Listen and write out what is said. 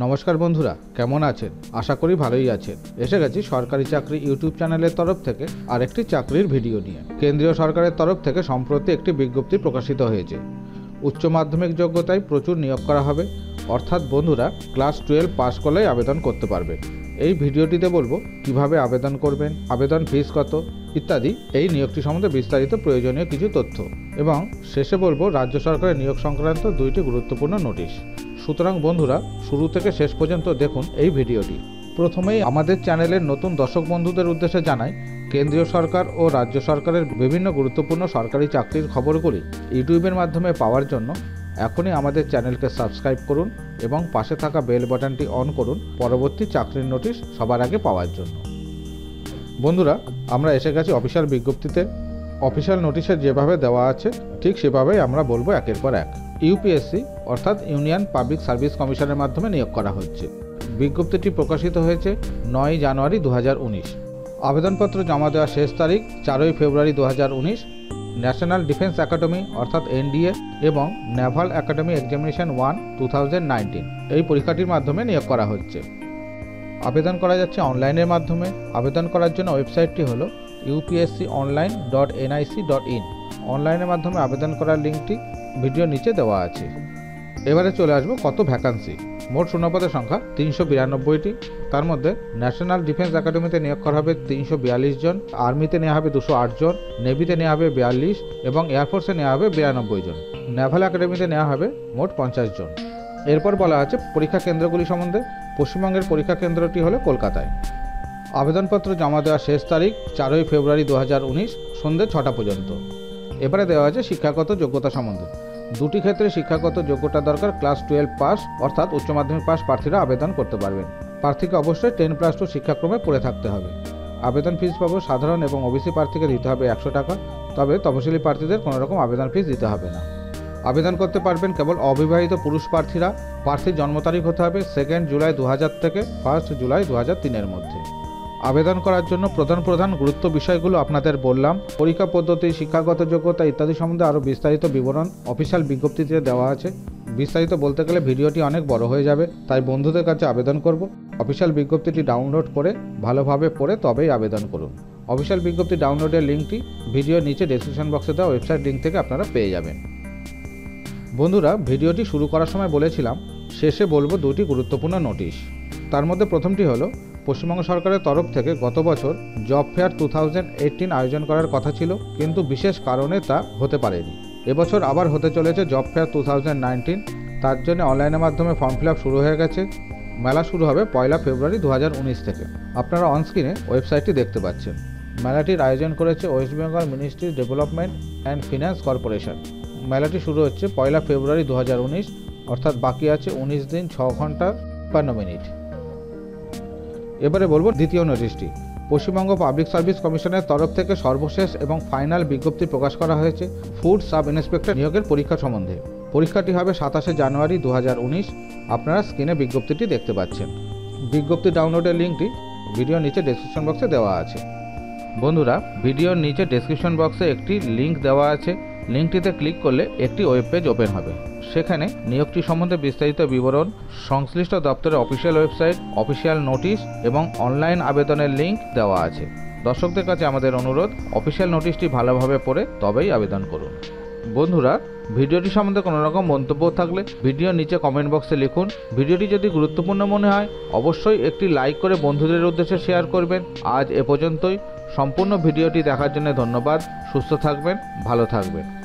নমস্কার বন্ধুরা, কেমন আছেন? আশা করি ভালোই আছেন। এসে গেছি সরকারি চাকরি ইউটিউব চ্যানেলের তরফ থেকে আরেকটি চাকরির ভিডিও নিয়ে। কেন্দ্রীয় সরকারের তরফ থেকে সম্প্রতি একটি বিজ্ঞপ্তি প্রকাশিত হয়েছে। উচ্চ মাধ্যমিক যোগ্যতায় প্রচুর নিয়োগ করা হবে। অর্থাৎ বন্ধুরা, ক্লাস টুয়েলভ পাস করলেই আবেদন করতে পারবেন এই ভিডিওটিতে বলব, কীভাবে আবেদন করবেন, আবেদন ফিস কত, ইত্যাদি। এই নিয়োগটি সম্বন্ধে বিস্তারিত প্রয়োজনীয় কিছু তথ্য। এবং শেষে বলব, রাজ্য সরকারের নিয়োগ সংক্রান্ত দুইটি গুরুত্বপূর্ণ নোটিশ। সুতরাং বন্ধুরা, শুরু থেকে শেষ পর্যন্ত দেখুন এই ভিডিওটি। প্রথমেই আমাদের চ্যানেলের নতুন দর্শক বন্ধুদের উদ্দেশ্যে জানাই, কেন্দ্রীয় সরকার ও রাজ্য সরকারের বিভিন্ন গুরুত্বপূর্ণ সরকারি চাকরির খবরগুলি ইউটিউবের মাধ্যমে পাওয়ার জন্য এখনই আমাদের চ্যানেলকে সাবস্ক্রাইব করুন এবং পাশে থাকা বেল বাটনটি অন করুন পরবর্তী চাকরির নোটিশ সবার আগে পাওয়ার জন্য। বন্ধুরা, আমরা এসে গেছি অফিসিয়াল বিজ্ঞপ্তিতে। অফিসিয়াল নোটিশে যেভাবে দেওয়া আছে, ঠিক সেভাবেই আমরা বলব একের পর এক। ইউপিএসসি, অর্থাৎ ইউনিয়ন পাবলিক সার্ভিস কমিশনের মাধ্যমে নিয়োগ করা হচ্ছে। বিজ্ঞপ্তিটি প্রকাশিত হয়েছে নয় জানুয়ারি দু হাজার উনিশ। আবেদনপত্র জমা দেওয়ার শেষ তারিখ চারই ফেব্রুয়ারি দু হাজার উনিশ। ন্যাশনাল ডিফেন্স একাডেমি, অর্থাৎ এনডিএ, এবং naval academy examination one two এই পরীক্ষাটির মাধ্যমে নিয়োগ করা হচ্ছে। আবেদন করা যাচ্ছে অনলাইনের মাধ্যমে। আবেদন করার জন্য ওয়েবসাইটটি হলো UPSC online dot NIC dot in. অনলাইনের মাধ্যমে আবেদন করার লিঙ্কটি ভিডিও নিচে দেওয়া আছে। এবারে চলে আসব কত ভ্যাকান্সি মোট শূন্যপদের সংখ্যা তিনশো বিরানব্বইটি। তার মধ্যে ন্যাশনাল ডিফেন্স একাডেমিতে নিয়োগ করা হবে তিনশো বিয়াল্লিশ জন আর্মিতে নেওয়া হবে দুশো আট জন নেভিতে নেওয়া হবে বিয়াল্লিশ এবং এয়ারফোর্সে নেওয়া হবে বিরানব্বই জন। নেভাল একাডেমিতে নেওয়া হবে মোট পঞ্চাশ জন। এরপর বলা আছে পরীক্ষা কেন্দ্রগুলি সম্বন্ধে। পশ্চিমবঙ্গের পরীক্ষা কেন্দ্রটি হলো কলকাতায়। আবেদনপত্র জমা দেওয়ার শেষ তারিখ চারই ফেব্রুয়ারি দু হাজার উনিশ, সন্ধ্যে ছটা পর্যন্ত। এবারে দেওয়া আছে শিক্ষাগত যোগ্যতা সম্বন্ধে। দুটি ক্ষেত্রে শিক্ষাগত যোগ্যতা দরকার, ক্লাস টুয়েলভ পাস, অর্থাৎ উচ্চ মাধ্যমিক পাস প্রার্থীরা আবেদন করতে পারবেন। প্রার্থীকে অবশ্যই টেন প্লাস টু শিক্ষাক্রমে পড়ে থাকতে হবে। আবেদন ফিস পাবো সাধারণ এবং ওবিসি প্রার্থীকে দিতে হবে একশো টাকা, তবে তপশিলি প্রার্থীদের কোনো রকম আবেদন ফিস দিতে হবে না। আবেদন করতে পারবেন কেবল অবিবাহিত পুরুষ প্রার্থীরা। প্রার্থীর জন্ম তারিখ হতে হবে সেকেন্ড জুলাই দু হাজার থেকে ফার্স্ট জুলাই দু তিনের মধ্যে। আবেদন করার জন্য প্রধান প্রধান গুরুত্ব বিষয়গুলো আপনাদের বললাম। পরীক্ষা পদ্ধতি, শিক্ষাগত যোগ্যতা ইত্যাদি সম্বন্ধে আরও বিস্তারিত বিবরণ অফিসিয়াল বিজ্ঞপ্তিতে দেওয়া আছে। বিস্তারিত বলতে গেলে ভিডিওটি অনেক বড় হয়ে যাবে, তাই বন্ধুদের কাছে আবেদন করব। অফিসিয়াল বিজ্ঞপ্তিটি ডাউনলোড করে ভালোভাবে পড়ে তবেই আবেদন করুন। অফিসিয়াল বিজ্ঞপ্তি ডাউনলোডের লিঙ্কটি ভিডিওর নিচে ডেসক্রিপশন বক্সে দেওয়া ওয়েবসাইট লিঙ্ক থেকে আপনারা পেয়ে যাবেন। বন্ধুরা, ভিডিওটি শুরু করার সময় বলেছিলাম, শেষে বলব দুটি গুরুত্বপূর্ণ নোটিশ তার মধ্যে প্রথমটি হলো, পশ্চিমবঙ্গ সরকারের তরফ থেকে গত বছর জব ফেয়ার টু আয়োজন করার কথা ছিল, কিন্তু বিশেষ কারণে তা হতে পারেনি। এবছর আবার হতে চলেছে জব ফেয়ার টু তার জন্য অনলাইনের মাধ্যমে ফর্ম ফিল শুরু হয়ে গেছে। মেলা শুরু হবে পয়লা ফেব্রুয়ারি দু হাজার উনিশ থেকে। আপনারা অনস্ক্রিনে ওয়েবসাইটটি দেখতে পাচ্ছেন। মেলাটির আয়োজন করেছে West Bengal ministry development and finance corporation. মেলাটি শুরু হচ্ছে পয়লা ফেব্রুয়ারি দু হাজার উনিশ অর্থাৎ বাকি আছে উনিশ দিন, ছ ঘণ্টা বান্ন মিনিট। এবারে বলব দ্বিতীয় নোটিশটি। পশ্চিমবঙ্গ পাবলিক সার্ভিস কমিশনের তরফ থেকে সর্বশেষ এবং ফাইনাল বিজ্ঞপ্তি প্রকাশ করা হয়েছে ফুড সাব ইন্সপেক্টর নিয়োগের পরীক্ষা সম্বন্ধে। পরীক্ষাটি হবে সাতাশে জানুয়ারি দু হাজার উনিশ। আপনারা স্ক্রিনে বিজ্ঞপ্তিটি দেখতে পাচ্ছেন। বিজ্ঞপ্তি ডাউনলোডের লিঙ্কটি ভিডিওর নিচে ডেসক্রিপশন বক্সে দেওয়া আছে। বন্ধুরা ভিডিওর নিচে ডেসক্রিপশন বক্সে একটি লিঙ্ক দেওয়া আছে। লিঙ্কটিতে ক্লিক করলে একটি ওয়েব পেজ ওপেন হবে। সেখানে নিয়োগটি সম্বন্ধে বিস্তারিত বিবরণ, সংশ্লিষ্ট দপ্তরের অফিসিয়াল ওয়েবসাইট, অফিসিয়াল নোটিশ এবং অনলাইন আবেদনের লিঙ্ক দেওয়া আছে। দর্শকদের কাছে আমাদের অনুরোধ, অফিসিয়াল নোটিশটি ভালোভাবে পড়ে তবেই আবেদন করুন। বন্ধুরা, ভিডিওটি সম্বন্ধে কোনো রকম মন্তব্য থাকলে ভিডিওর নিচে কমেন্ট বক্সে লিখুন। ভিডিওটি যদি গুরুত্বপূর্ণ মনে হয়, অবশ্যই একটি লাইক করে বন্ধুদের উদ্দেশ্যে শেয়ার করবেন। আজ এ পর্যন্তই। সম্পূর্ণ ভিডিওটি দেখার জন্য ধন্যবাদ। সুস্থ থাকবেন ভালো থাকবেন।